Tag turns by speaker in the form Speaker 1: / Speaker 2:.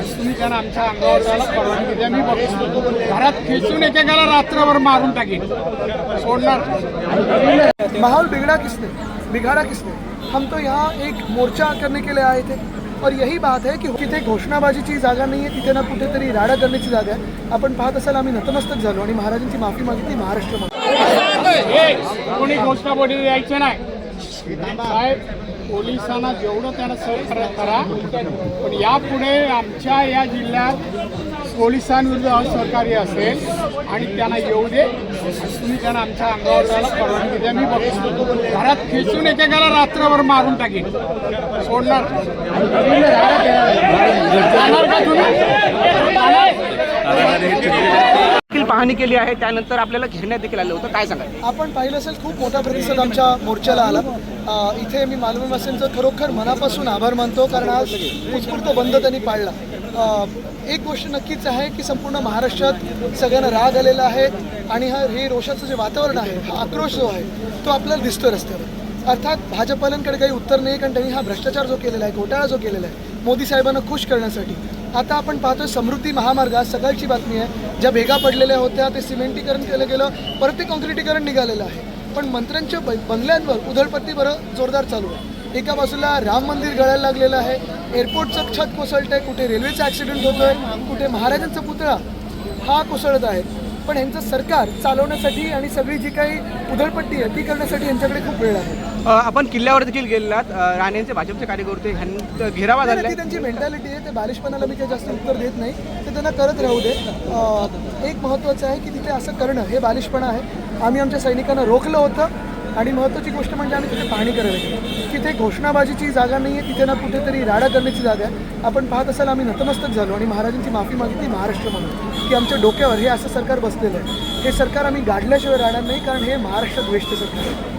Speaker 1: तुम्ही त्यांना आमच्या अंगावर जायला परवानगी द्या मी बघतो घरात खेचून एकेकाला रात्रभर मारून टाकेन. सोडणार.
Speaker 2: माहौल बिगड़ा किसने? बिगाड़ा किसने? हम तो यहाँ एक मोर्चा करने के लिए आए थे। और यही बात है की तिथे घोषणाबाजीची जागा नाही आहे तिथे ना कुठेतरी राडा करण्याची जागा आहे. आपण पाहत असाल आम्ही नतमस्तक झालो आणि महाराजांची माफी मागितली महाराष्ट्र
Speaker 1: हे कोणी घोषणाबाजी द्यायचं नाही. साहेब पोलिसांना जेवढं त्यांना सहकार्य करा पण यापुढे आमच्या या जिल्ह्यात पोलिसांविरुद्ध असहकार्य असेल आणि त्यांना येऊ दे तुम्ही त्यांना आमच्या अंगावर जायला परवानगी द्या. मी बघतो घरात खेचून एकेकाला रात्रभर मारून टाकेन सोडणार नाही. जाणार का तुम्ही जाणार?
Speaker 3: देखील पाहणी केली आहे त्यानंतर आपल्याला घेण्यात देखील आलं होतं. काय सांगाल?
Speaker 2: आपण पाहिलं असेल खूप मोठा प्रतिसाद आमच्या मोर्चाला आला. इथे मी मालवीवासींचं खरोखर मनापासून आभार मानतो कारण आज उत्स्फूर्त बंद त्यांनी पाळला. एक गोष्ट नक्कीच आहे की संपूर्ण महाराष्ट्रात सगळ्यांना राग आलेला आहे आणि हा हे रोषाचं जे वातावरण आहे हा आक्रोश जो आहे तो आपल्याला दिसतो रस्त्यावर. अर्थात भाजपाल्यांकडे काही उत्तर नाही कारण त्यांनी हा भ्रष्टाचार जो केलेला आहे घोटाळा जो केलेला आहे मोदी साहेबांना खुश करण्यासाठी. आता आपण पाहतो समृद्धी महामार्ग. आज सकाळची बातमी आहे. ज्या भेगा पडलेल्या होत्या ते सिमेंटीकरण केलं गेलं परत ते कॉन्क्रिटीकरण निघालेलं आहे. पण मंत्र्यांच्या बंगल्यांवर उधळपट्टी बरं जोरदार चालू आहे. एका बाजूला राम मंदिर गळायला लागलेलं आहे. एअरपोर्टचं छत कोसळतंय. कुठे रेल्वेचा ॲक्सिडेंट होतोय. कुठे महाराजांचा पुतळा हा कोसळत आहे. पण यांचं सरकार चालवण्यासाठी आणि सगळी जी काही उधळपट्टी आहे ती करण्यासाठी यांच्याकडे खूप वेळ आहे.
Speaker 3: आपण किल्ल्यावर देखील गेलेलात. अ, राणेंचे भाजपचे कार्यकर्ते घेरावा
Speaker 2: नाही,
Speaker 3: झाला
Speaker 2: ती त्यांची मेंटॅलिटी आहे ते बालिशपणाला मी काही जास्त उत्तर देत नाही. ते त्यांना करत राहू दे. अं, एक महत्त्वाचं आहे की तिथे असं करणं हे बालिशपणा आहे. आम्ही आमच्या सैनिकांना रोखलं होतं. आणि महत्त्वाची गोष्ट म्हणजे आम्ही तिथे पाहणी करायला गेलो. तिथे घोषणाबाजीची जागा नाही आहे तिथे ना कुठेतरी राडा करण्याची जागा आहे. आपण पाहत असाल आम्ही नतमस्तक झालो आणि महाराजांची माफी मागितली महाराष्ट्र म्हणून की आमच्या डोक्यावर हे असं सरकार बसलेलं आहे. हे सरकार आम्ही गाडल्याशिवाय राहणार नाही कारण हे महाराष्ट्रात द्वेष्ट सरकार आहे.